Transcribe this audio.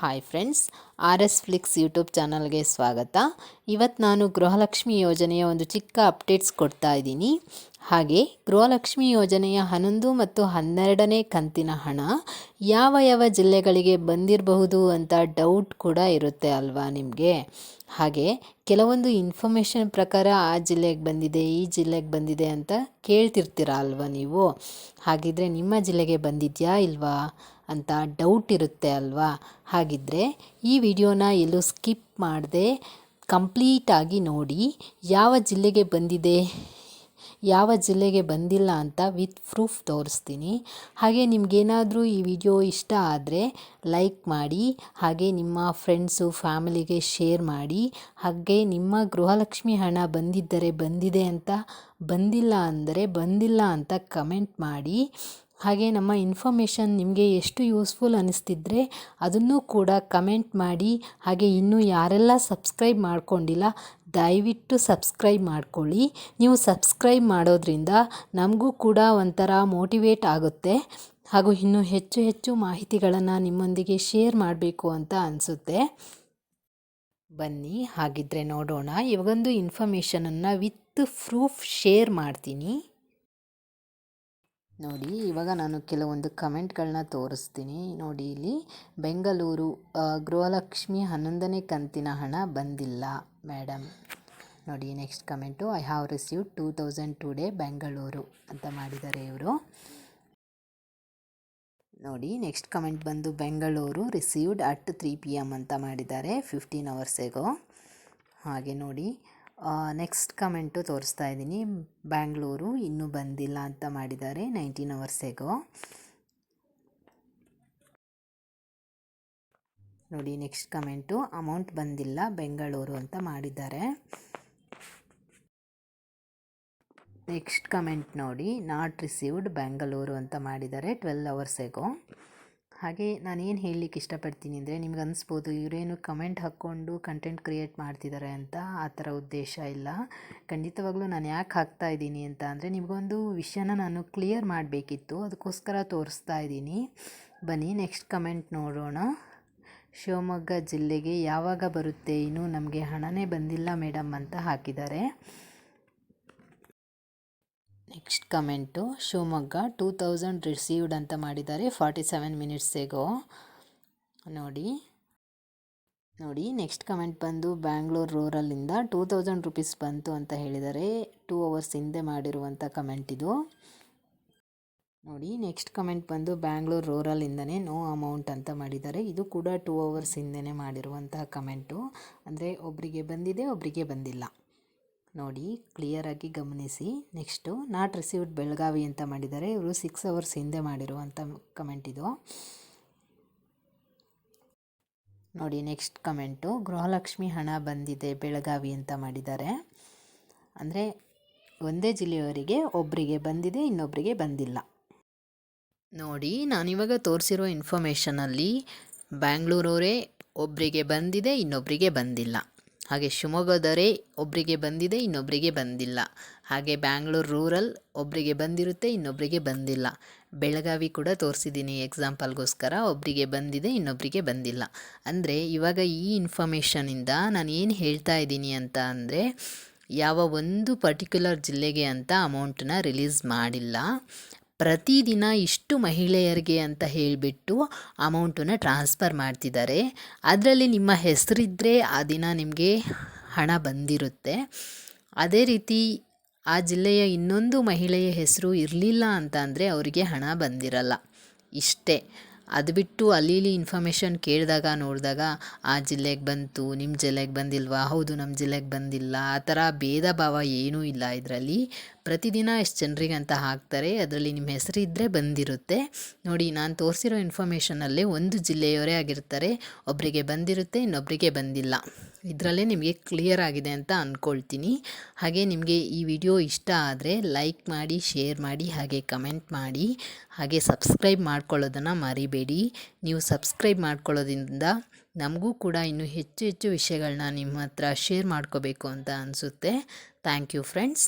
Hi friends R S Flix YouTube ಚಾನಲ್ಗೆ ಸ್ವಾಗತ. ಇವತ್ತು ನಾನು ಗೃಹಲಕ್ಷ್ಮಿ ಯೋಜನೆಯ ಒಂದು ಚಿಕ್ಕ ಅಪ್ಡೇಟ್ಸ್ ಕೊಡ್ತಾ ಇದ್ದೀನಿ. ಹಾಗೆ ಗೃಹಲಕ್ಷ್ಮಿ ಯೋಜನೆಯ ಹನ್ನೊಂದು ಮತ್ತು ಹನ್ನೆರಡನೇ ಕಂತಿನ ಹಣ ಯಾವ ಯಾವ ಜಿಲ್ಲೆಗಳಿಗೆ ಬಂದಿರಬಹುದು ಅಂತ ಡೌಟ್ ಕೂಡ ಇರುತ್ತೆ ಅಲ್ವಾ ನಿಮಗೆ? ಹಾಗೆ ಕೆಲವೊಂದು ಇನ್ಫಾರ್ಮೇಷನ್ ಪ್ರಕಾರ ಆ ಜಿಲ್ಲೆಗೆ ಬಂದಿದೆ, ಈ ಜಿಲ್ಲೆಗೆ ಬಂದಿದೆ ಅಂತ ಕೇಳ್ತಿರ್ತೀರ ಅಲ್ವಾ ನೀವು? ಹಾಗಿದ್ರೆ ನಿಮ್ಮ ಜಿಲ್ಲೆಗೆ ಬಂದಿದೆಯಾ ಇಲ್ವಾ ಅಂತ ಡೌಟ್ ಇರುತ್ತೆ ಅಲ್ವಾ? ಹಾಗಿದ್ದರೆ ಈ ವಿಡಿಯೋನ ಎಲ್ಲೂ ಸ್ಕಿಪ್ ಮಾಡದೆ ಕಂಪ್ಲೀಟಾಗಿ ನೋಡಿ ಯಾವ ಜಿಲ್ಲೆಗೆ ಬಂದಿದೆ ಯಾವ ಜಿಲ್ಲೆಗೆ ಬಂದಿಲ್ಲ ಅಂತ ವಿತ್ ಪ್ರೂಫ್ ತೋರಿಸ್ತೀನಿ. ಹಾಗೆ ನಿಮಗೇನಾದರೂ ಈ ವಿಡಿಯೋ ಇಷ್ಟ ಆದರೆ ಲೈಕ್ ಮಾಡಿ, ಹಾಗೆ ನಿಮ್ಮ ಫ್ರೆಂಡ್ಸು, ಫ್ಯಾಮಿಲಿಗೆ ಶೇರ್ ಮಾಡಿ, ಹಾಗೆ ನಿಮ್ಮ ಗೃಹಲಕ್ಷ್ಮಿ ಹಣ ಬಂದಿದ್ದರೆ ಬಂದಿದೆ ಅಂತ, ಬಂದಿಲ್ಲ ಅಂದರೆ ಬಂದಿಲ್ಲ ಅಂತ ಕಮೆಂಟ್ ಮಾಡಿ. ಹಾಗೆ ನಮ್ಮ ಇನ್ಫಾರ್ಮೇಷನ್ ನಿಮಗೆ ಎಷ್ಟು ಯೂಸ್ಫುಲ್ ಅನ್ನಿಸ್ತಿದ್ರೆ ಅದನ್ನು ಕೂಡ ಕಮೆಂಟ್ ಮಾಡಿ. ಹಾಗೆ ಇನ್ನೂ ಯಾರೆಲ್ಲ ಸಬ್ಸ್ಕ್ರೈಬ್ ಮಾಡ್ಕೊಂಡಿಲ್ಲ, ದಯವಿಟ್ಟು ಸಬ್ಸ್ಕ್ರೈಬ್ ಮಾಡ್ಕೊಳ್ಳಿ. ನೀವು ಸಬ್ಸ್ಕ್ರೈಬ್ ಮಾಡೋದ್ರಿಂದ ನಮಗೂ ಕೂಡ ಒಂಥರ ಮೋಟಿವೇಟ್ ಆಗುತ್ತೆ. ಹಾಗೂ ಇನ್ನೂ ಹೆಚ್ಚು ಹೆಚ್ಚು ಮಾಹಿತಿಗಳನ್ನು ನಿಮ್ಮೊಂದಿಗೆ ಶೇರ್ ಮಾಡಬೇಕು ಅಂತ ಅನಿಸುತ್ತೆ. ಬನ್ನಿ ಹಾಗಿದ್ದರೆ ನೋಡೋಣ. ಇವಾಗೊಂದು ಇನ್ಫಾರ್ಮೇಷನನ್ನು ವಿತ್ ಪ್ರೂಫ್ ಶೇರ್ ಮಾಡ್ತೀನಿ. ನೋಡಿ, ಇವಾಗ ನಾನು ಕೆಲವೊಂದು ಕಮೆಂಟ್ಗಳನ್ನ ತೋರಿಸ್ತೀನಿ. ನೋಡಿ, ಇಲ್ಲಿ ಬೆಂಗಳೂರು ಗೃಹಲಕ್ಷ್ಮಿ ಹನ್ನೊಂದನೇ ಕಂತಿನ ಹಣ ಬಂದಿಲ್ಲ ಮೇಡಮ್ ನೋಡಿ, next comment, I have receive two thousand today Bengaluru ಅಂತ ಮಾಡಿದ್ದಾರೆ ಇವರು. ನೋಡಿ, ನೆಕ್ಸ್ಟ್ ಕಮೆಂಟ್ ಬಂದು, Bengaluru received at three P M ಅಂತ ಮಾಡಿದ್ದಾರೆ, ಫಿಫ್ಟೀನ್ ಅವರ್ಸೆಗೋ ಹಾಗೆ ನೋಡಿ ನೆಕ್ಸ್ಟ್ ಕಮೆಂಟು ತೋರಿಸ್ತಾ ಇದ್ದೀನಿ. ಬ್ಯಾಂಗ್ಳೂರು ಇನ್ನೂ ಬಂದಿಲ್ಲ ಅಂತ ಮಾಡಿದ್ದಾರೆ ನೈನ್ಟೀನ್ ಅವರ್ಸೆಗೋ ನೋಡಿ ನೆಕ್ಸ್ಟ್ ಕಮೆಂಟು ಅಮೌಂಟ್ ಬಂದಿಲ್ಲ, ಬೆಂಗಳೂರು ಅಂತ ಮಾಡಿದ್ದಾರೆ. ನೆಕ್ಸ್ಟ್ ಕಮೆಂಟ್ ನೋಡಿ ನಾಟ್ ರಿಸೀವ್ಡ್ ಬೆಂಗಳೂರು ಅಂತ ಮಾಡಿದ್ದಾರೆ ಟ್ವೆಲ್ ಅವರ್ಸೆಗೋ ನಾನೇನು ಹೇಳಲಿಕ್ಕೆ ಇಷ್ಟಪಡ್ತೀನಿ ಅಂದರೆ ನಿಮ್ಗೆ ಅನಿಸ್ಬೋದು ಇವರೇನು ಕಮೆಂಟ್ ಹಾಕ್ಕೊಂಡು ಕಂಟೆಂಟ್ ಕ್ರಿಯೇಟ್ ಮಾಡ್ತಿದ್ದಾರೆ ಅಂತ ಆ ಥರ ಉದ್ದೇಶ ಇಲ್ಲ. ಖಂಡಿತವಾಗ್ಲೂ ನಾನು ಯಾಕೆ ಹಾಕ್ತಾ ಇದ್ದೀನಿ ಅಂತ ಅಂದರೆ ನಿಮಗೊಂದು ವಿಷಯನ ನಾನು ಕ್ಲಿಯರ್ ಮಾಡಬೇಕಿತ್ತು. ಅದಕ್ಕೋಸ್ಕರ ತೋರಿಸ್ತಾ ಇದ್ದೀನಿ. ಬನ್ನಿ ನೆಕ್ಸ್ಟ್ ಕಮೆಂಟ್ ನೋಡೋಣ. ಶಿವಮೊಗ್ಗ ಜಿಲ್ಲೆಗೆ ಯಾವಾಗ ಬರುತ್ತೆ? ಇನ್ನೂ ನಮಗೆ ಹಣನೇ ಬಂದಿಲ್ಲ ಮೇಡಮ್ ಅಂತ ಹಾಕಿದ್ದಾರೆ. Next comment, Shivamogga two thousand received ಅಂತ ಮಾಡಿದ್ದಾರೆ ಫಾರ್ಟಿ ಸೆವೆನ್ ಮಿನಿಟ್ಸಿಗೋ ನೋಡಿ ನೋಡಿ, ನೆಕ್ಸ್ಟ್ ಕಮೆಂಟ್ ಬಂದು ಬ್ಯಾಂಗ್ಳೂರು ರೂರಲ್ಲಿಂದ ಟೂ ತೌಸಂಡ್ ರುಪೀಸ್ ಬಂತು ಅಂತ ಹೇಳಿದ್ದಾರೆ. ಟೂ ಅವರ್ಸ್ ಹಿಂದೆ ಮಾಡಿರುವಂಥ ಕಮೆಂಟ್ ಇದು. ನೋಡಿ, next comment Bangalore Bangalore ರೂರಲ್ಲಿಂದನೇ no amount ಅಂತ ಮಾಡಿದ್ದಾರೆ. ಇದು ಕೂಡ ಟೂ ಅವರ್ಸ್ ಹಿಂದೆನೇ ಮಾಡಿರುವಂತಹ ಕಮೆಂಟು. ಅಂದರೆ ಒಬ್ಬರಿಗೆ ಬಂದಿದೆ ಒಬ್ಬರಿಗೆ ಬಂದಿಲ್ಲ. ನೋಡಿ ಕ್ಲಿಯರಾಗಿ ಗಮನಿಸಿ. ನೆಕ್ಸ್ಟು ನಾಟ್ ರಿಸೀವ್ಡ್ ಬೆಳಗಾವಿ ಅಂತ ಮಾಡಿದ್ದಾರೆ. ಇವರು ಸಿಕ್ಸ್ ಅವರ್ಸ್ ಹಿಂದೆ ಮಾಡಿರುವಂಥ ಕಮೆಂಟ್ ಇದು. ನೋಡಿ ನೆಕ್ಸ್ಟ್ ಕಮೆಂಟು ಗೃಹಲಕ್ಷ್ಮಿ ಹಣ ಬಂದಿದೆ ಬೆಳಗಾವಿ ಅಂತ ಮಾಡಿದ್ದಾರೆ. ಅಂದರೆ, ಒಂದೇ ಜಿಲ್ಲೆಯವರಿಗೆ ಒಬ್ಬರಿಗೆ ಬಂದಿದೆ ಇನ್ನೊಬ್ಬರಿಗೆ ಬಂದಿಲ್ಲ. ನೋಡಿ ನಾನಿವಾಗ ತೋರಿಸಿರೋ ಇನ್ಫಾರ್ಮೇಷನಲ್ಲಿ ಬ್ಯಾಂಗ್ಳೂರವರೇ ಒಬ್ಬರಿಗೆ ಬಂದಿದೆ ಇನ್ನೊಬ್ಬರಿಗೆ ಬಂದಿಲ್ಲ. ಹಾಗೆ ಶಿವಮೊಗ್ಗದವರೇ ಒಬ್ಬರಿಗೆ ಬಂದಿದೆ ಇನ್ನೊಬ್ಬರಿಗೆ ಬಂದಿಲ್ಲ. ಹಾಗೆ ಬ್ಯಾಂಗ್ಳೂರು ರೂರಲ್ ಒಬ್ಬರಿಗೆ ಬಂದಿರುತ್ತೆ ಇನ್ನೊಬ್ಬರಿಗೆ ಬಂದಿಲ್ಲ. ಬೆಳಗಾವಿ ಕೂಡ ತೋರಿಸಿದ್ದೀನಿ ಎಕ್ಸಾಂಪಲ್ಗೋಸ್ಕರ ಒಬ್ಬರಿಗೆ ಬಂದಿದೆ ಇನ್ನೊಬ್ಬರಿಗೆ ಬಂದಿಲ್ಲ. ಅಂದರೆ ಇವಾಗ ಈ ಇನ್ಫಾರ್ಮೇಷನಿಂದ ನಾನು ಏನು ಹೇಳ್ತಾ ಇದ್ದೀನಿ ಅಂತ ಅಂದರೆ, ಯಾವ ಒಂದು ಪರ್ಟಿಕ್ಯುಲರ್ ಜಿಲ್ಲೆಗೆ ಅಂತ ಅಮೌಂಟನ್ನ ರಿಲೀಸ್ ಮಾಡಿಲ್ಲ. ಪ್ರತಿದಿನ ಇಷ್ಟು ಮಹಿಳೆಯರಿಗೆ ಅಂತ ಹೇಳಿಬಿಟ್ಟು ಅಮೌಂಟನ್ನು ಟ್ರಾನ್ಸ್ಫರ್ ಮಾಡ್ತಿದ್ದಾರೆ. ಅದರಲ್ಲಿ ನಿಮ್ಮ ಹೆಸರಿದ್ದರೆ ಆ ದಿನ ನಿಮಗೆ ಹಣ ಬಂದಿರುತ್ತೆ. ಅದೇ ರೀತಿ ಆ ಜಿಲ್ಲೆಯ ಇನ್ನೊಂದು ಮಹಿಳೆಯ ಹೆಸರು ಇರಲಿಲ್ಲ ಅಂತ ಅಂದರೆ ಅವರಿಗೆ ಹಣ ಬಂದಿರಲ್ಲ. ಇಷ್ಟೇ. ಅದು ಬಿಟ್ಟು ಅಲ್ಲಿ ಇಲ್ಲಿ ಇನ್ಫಾರ್ಮೇಷನ್ ಕೇಳಿದಾಗ, ನೋಡಿದಾಗ, ಆ ಜಿಲ್ಲೆಗೆ ಬಂತು ನಿಮ್ಮ ಜಿಲ್ಲೆಗೆ ಬಂದಿಲ್ವಾ? ಹೌದು ನಮ್ಮ ಜಿಲ್ಲೆಗೆ ಬಂದಿಲ್ಲ. ಆ ಥರ ಭೇದ ಭಾವ ಏನೂ ಇಲ್ಲ ಇದರಲ್ಲಿ. ಪ್ರತಿದಿನ ಎಷ್ಟು ಜನರಿಗೆ ಅಂತ ಹಾಕ್ತಾರೆ, ಅದರಲ್ಲಿ ನಿಮ್ಮ ಹೆಸರು ಇದ್ದರೆ ಬಂದಿರುತ್ತೆ. ನೋಡಿ, ನಾನು ತೋರಿಸಿರೋ ಇನ್ಫಾರ್ಮೇಷನಲ್ಲೇ ಒಂದು ಜಿಲ್ಲೆಯವರೇ ಆಗಿರ್ತಾರೆ. ಒಬ್ಬರಿಗೆ ಬಂದಿರುತ್ತೆ ಇನ್ನೊಬ್ಬರಿಗೆ ಬಂದಿಲ್ಲ. ಇದರಲ್ಲೇ ನಿಮಗೆ ಕ್ಲಿಯರ್ ಆಗಿದೆ ಅಂತ ಅಂದ್ಕೊಳ್ತೀನಿ ಹಾಗೆ ನಿಮಗೆ ಈ ವಿಡಿಯೋ ಇಷ್ಟ ಆದರೆ ಲೈಕ್ ಮಾಡಿ ಶೇರ್ ಮಾಡಿ, ಹಾಗೆ ಕಮೆಂಟ್ ಮಾಡಿ. ಹಾಗೆ ಸಬ್ಸ್ಕ್ರೈಬ್ ಮಾಡ್ಕೊಳ್ಳೋದನ್ನು ಮರಿಬೇಡಿ. ನೀವು ಸಬ್ಸ್ಕ್ರೈಬ್ ಮಾಡ್ಕೊಳ್ಳೋದ್ರಿಂದ ನಮಗೂ ಕೂಡ ಇನ್ನೂ ಹೆಚ್ಚು ಹೆಚ್ಚು ವಿಷಯಗಳನ್ನ ನಿಮ್ಮ ಹತ್ರ ಶೇರ್ ಮಾಡ್ಕೋಬೇಕು ಅಂತ ಅನಿಸುತ್ತೆ. Thank you friends